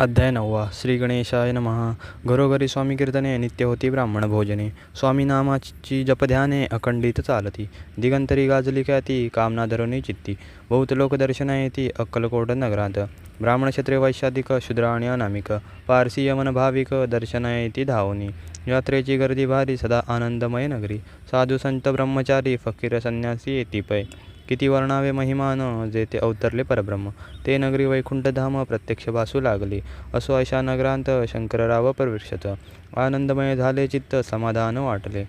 अध्याय नववा श्री गणेशाय नमः। घरोघरी स्वामी कीर्तने नित्य होती ब्राह्मण भोजने। स्वामी नामाची जपध्याने अखंडित चालती। दिगंतरी गाजली ख्याती कामना धरुणी चित्ती। बहुत लोक येती अक्कलकोट नगरात। ब्राह्मण क्षत्रिय वैश्याधिक शूद्र आणि अनामिक। पारसी यमन भाविक दर्शना येती धावनी। यात्रेची गर्दी भारी सदा आनंदमय नगरी। साधू संत ब्रह्मचारी फकीर संन्यासी येती पै। किती वर्णावे महिमान ते अवतरले परब्रह्म. ते नगरी वैकुंठधाम प्रत्यक्ष भासू लागले. असो अशा नगरांत शंकरराव प्रविशत आनंदमय झाले चित्त समाधान वाटले.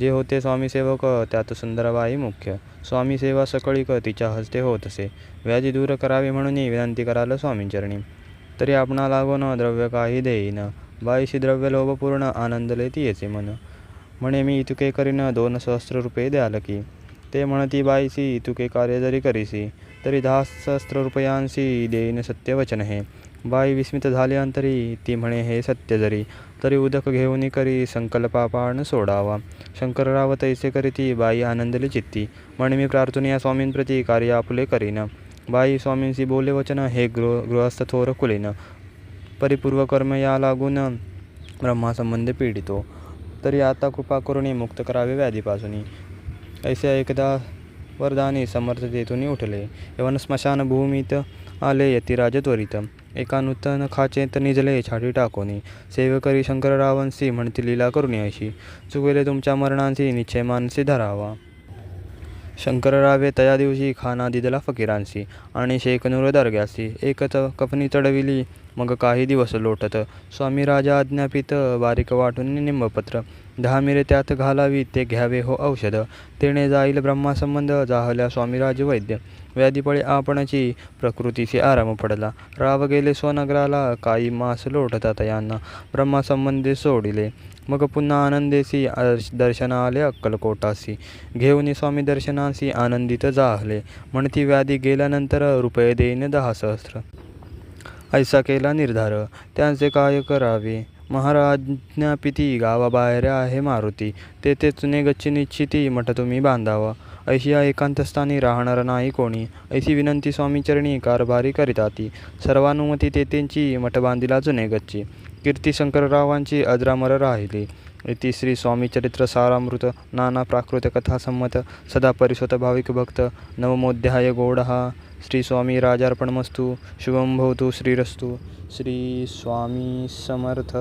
जे होते स्वामी सेवक त्यात सुंदरबाई मुख्य. स्वामी सेवा सकळीक तिच्या हस्ते होत असे. व्याजी दूर करावी म्हणून विनंती कराल स्वामींचरणी. तरी आपणा लागून द्रव्य काही देईन? बाईशी द्रव्य लोभपूर्ण आनंदले ती येचे मन. म्हणे मी इतके करीन दोन सहस्र रुपये द्याल की? ते म्हणती बाईसी तुके कार्य जरी करीसी तरी दहा सहस्त्र रुपयांशी देईन सत्यवचन हे बाई विस्मित झाली अंतरी ती म्हणे हे सत्य जरी तरी उदक घेऊन करी संकल्पापान सोडावा. शंकरराव तैसे करीती बाई आनंदली चित्ती. म्हणे मी प्रार्थना या स्वामींप्रती कार्य आपुले करीन. बाई स्वामींशी बोले वचन हे गृह गृहस्थ थोर कुलीन. परिपूर्व कर्म या लागून ब्रह्मासंबंध पीडितो. तरी आता कृपा करून मुक्त करावे व्याधीपासून. ऐसे एकदा वरदानी समर्थ तेथून उठले. यवन स्मशानभूमीत आले यतिराज त्वरित. एका नूतन खाचेत निजले छाटी टाकोनी सेवकरी शंकररावांसी म्हणती लीला करुणी अशी चुकले तुमच्या मरणांशी निश्चय मानसी धरावा. शंकररावे तया दिवशी खाना दिदला फकीरांशी आणि शेखनूर दर्ग्यासी एकच कफनी चढविली. मग काही दिवस लोटत. स्वामी राजा आज्ञापित बारीक वाटून निंबपत्र दहा मिरे त्यात घालावी ते घ्यावे हो औषध. तेणे जाईल ब्रह्मासंबंध जाहल्या स्वामीराज वैद्य. व्याधीपळे आपणची प्रकृतीशी आराम पडला. राव गेले स्वनगराला काही मास लोटतात यांना. ब्रह्मासंबंधी सोडिले. मग पुन्हा आनंदेसी दर्शना आले अक्कलकोटासी. घेऊन स्वामी दर्शनासी आनंदित जाहले. म्हणती व्याधी गेल्यानंतर रुपये देईन दहा सहस्र. ऐसा केला निर्धार. त्यांचे काय करावे? महाराज्ञापिती गावाबाहेर आहे मारुती. तेथे चुने गच्ची निश्चिती मठ तुम्ही बांधावा. ऐशी या एकांतस्थानी राहणार नाही कोणी. ऐशी विनंती स्वामीचरणी कारभारी करीताती. सर्वानुमती तेथेंची मठ बांधिला जुने गच्ची. कीर्ती शंकररावांची अजरामर राहिली. इति श्री स्वामी चरित्र सारामृत नाना प्राकृत कथासंमत सदा परिसत भाविक भक्त नवमोध्याय गौडहा श्री स्वामी राजार्पणमस्तु शुभं भवतु श्रीरस्तु। श्री स्वामी समर्थ।